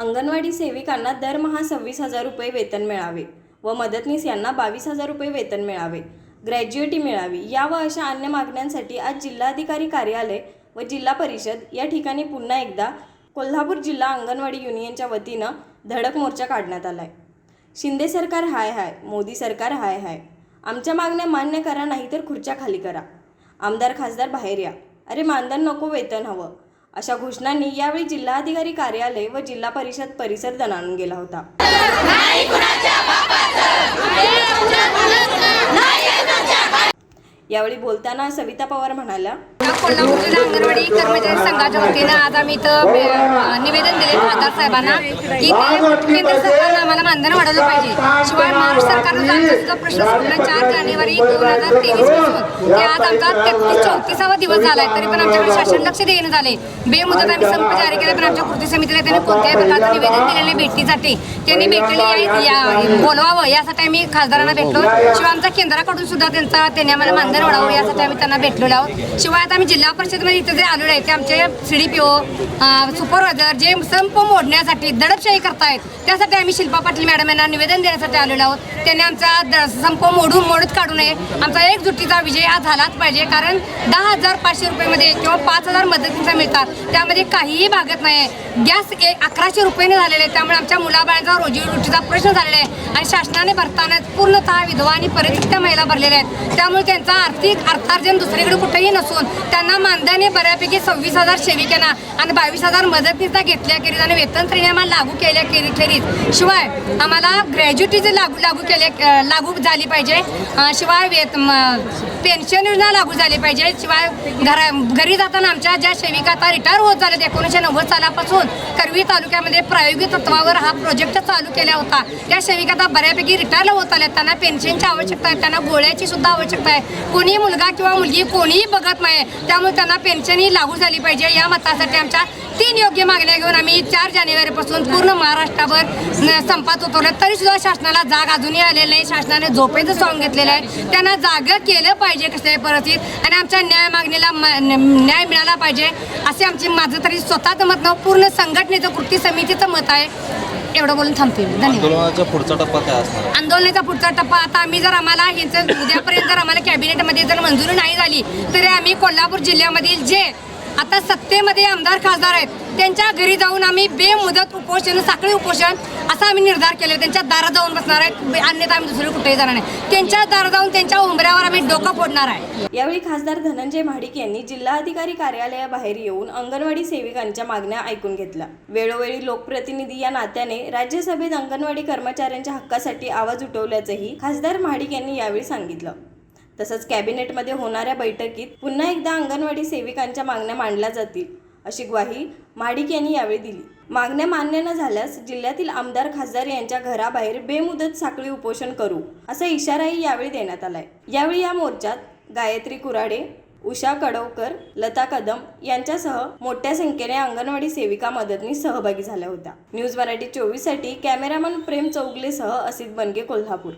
अंगणवाडी सेविकांना दरमहा सव्वीस हजार रुपये वेतन मिळावे व मदतनीस यांना बावीस हजार रुपये वेतन मिळावे. ग्रॅज्युएटी मिळावी या व अशा अन्य मागण्यांसाठी आज जिल्हाधिकारी कार्यालय व जिल्हा परिषद या ठिकाणी पुन्हा एकदा कोल्हापूर जिल्हा अंगणवाडी युनियनच्या वतीनं धडक मोर्चा काढण्यात आलाय. शिंदे सरकार हाय हाय मोदी सरकार हाय हाय. आमच्या मागण्या मान्य करा नाहीतर खुर्च्या खाली करा. आमदार खासदार बाहेर या. अरे मानधन नको वेतन हवं. अशा घोषणांनी यावेळी जिल्हाधिकारी कार्यालय व जिल्हा परिषद परिसर दणाणून गेला होता. यावेळी बोलताना सविता पवार म्हणाल्या कोल्हापूर जिल्हा अंगणवाडी कर्मचारी संघाच्या वतीनं आज आम्ही इथं निवेदन दिले खासदार साहेबांना की ते केंद्र सरकारनं आम्हाला मानधन वाढवलं पाहिजे. शिवाय महाराष्ट्र सरकारनं आमचा प्रश्न चार जानेवारी दोन हजार तेवीसपासून. ते आज आमचा तेहतीस चौतीसावा दिवस झालाय तरी पण आमच्याकडे शासन लक्ष देणं झाले बेमुदत आम्ही संप जारी केला पण आमच्या कृती समितीला त्यांनी कोणत्याही प्रकारचं निवेदन दिलेलं नाही भेटीसाठी त्यांनी भेटलेली या- बोलवावं यासाठी आम्ही खासदारांना भेटलो शिवाय आमच्या केंद्राकडून सुद्धा त्यांचा त्यांनी आम्हाला मानधन वाढावं यासाठी आम्ही त्यांना भेटलेलो आहोत. शिवाय आता आम्ही जिल्हा परिषदमध्ये इथे जे आलेलो आहे ते आमचे C D P O supervisor जे संप मोडण्यासाठी दडपशाही करतायत त्यासाठी आम्ही शिल्पा पाटील मॅडम यांना निवेदन देण्यासाठी आलेलो आहोत. त्यांनी आमचं आमचा संप मोडून मोडत काढू नये. आमचा एकजुटीचा विजय हा झालाच पाहिजे. कारण दहा हजार पाचशे रुपयेमध्ये किंवा पाच हजार मदतीचा मिळतात. त्यामध्ये काहीही भागत नाही. गॅस ए अकराशे रुपयेने झालेले आहे त्यामुळे आमच्या मुलाबाळांचा रोजीरोटीचा प्रश्न झालेला आहे. आणि शासनाने भरताना पूर्णतः विधवा आणि परित्यक्त्या महिला भरलेल्या आहेत. त्यामुळे त्यांचा आर्थिक अर्थार्जन दुसरीकडे कुठेही नसून त्यांना मानधने बऱ्यापैकी सव्वीस हजार सेविकांना आणि बावीस हजार मदतीचा घेतल्याखेरीज आणि वेतन श्रेणी आम्हाला लागू केल्या केली खेरीज शिवाय आम्हाला ग्रॅज्युटीचे लागू लागू केल्या लागू झाली पाहिजे. शिवाय वेत पेन्शन योजना लागू झाली पाहिजे. शिवाय घरा घरी जाताना आमच्या ज्या सेविका आता रिटायर होत झाल्यात एकोणीसशे नव्वद सालापासून करवी तालुक्यामध्ये प्रायोगिक तत्वावर हा प्रोजेक्ट चालू केला होता. त्या सेविका आता बऱ्यापैकी रिटायर होत आल्या त्यांना पेन्शनची आवश्यकता आहे त्यांना गोळ्याची सुद्धा आवश्यकता आहे. कोणीही मुलगा किंवा मुलगी कोणीही बघत नाही त्यामुळे त्यांना पेन्शन ही लागू झाली पाहिजे. या मतासाठी आमच्या तीन योग्य मागण्या घेऊन आम्ही चार जानेवारीपासून पूर्ण महाराष्ट्रावर संपात उतरले तरी सुद्धा शासनाला जाग अजूनही आलेला नाही शासनाने झोपेचं सॉंग घेतलेलं आहे. त्यांना जागा केलं पाहिजे कसल्याही परिस्थितीत. आणि आमच्या न्याय मागणीला न्याय मिळाला पाहिजे असे आमचे माझं तरी स्वतःचं मत न पूर्ण संघटनेचं कृती समितीचं मत आहे. एवढं बोलून थांबते आंदोलनाचा पुढचा टप्पा काय असणार? आंदोलनाचा पुढचा टप्पा आता आम्ही जर आम्हाला ह्यांचं उद्यापर्यंत जर आम्हाला कॅबिनेटमध्ये जर मंजुरी नाही झाली तरी आम्ही कोल्हापूर जिल्ह्यामधील जे आता सत्तेमध्ये आमदार खासदार आहेत. त्यांच्या घरी जाऊन आम्ही बेमुदत उपोषण साखळी उपोषण असा आम्ही निर्धार केले त्यांच्या दारात जाऊन बसणार आहेत. अन्यथा आम्ही दुसरी कुठेही जाणार नाही. त्यांच्या दारात जाऊन त्यांच्या उंबऱ्यावर आम्ही डोकं फोडणार आहे. यावेळी खासदार धनंजय महाडिक यांनी जिल्हाधिकारी कार्यालयाबाहेर येऊन अंगणवाडी सेविकांच्या मागण्या ऐकून घेतल्या. वेळोवेळी लोकप्रतिनिधी या नात्याने राज्यसभेत अंगणवाडी कर्मचाऱ्यांच्या हक्कासाठी आवाज उठवल्याचंही खासदार महाडिक यांनी यावेळी सांगितलं. तसंच कॅबिनेटमध्ये होणाऱ्या बैठकीत पुन्हा एकदा अंगणवाडी सेविकांच्या मागण्या मांडल्या जातील अशी ग्वाही महाडिक यांनी यावेळी दिली. मागण्या मान्य न झाल्यास जिल्ह्यातील आमदार खासदार यांच्या घराबाहेर बेमुदत साखळी उपोषण करू असा इशाराही यावेळी देण्यात आलाय. यावेळी या मोर्चात गायत्री कुराडे उषा कडवकर लता कदम यांच्यासह मोठ्या संख्येने अंगणवाडी सेविका मदतनी सहभागी झाल्या होत्या. न्यूज मराठी चोवीससाठी कॅमेरामन प्रेम चौगलेसह असित बनगे कोल्हापूर.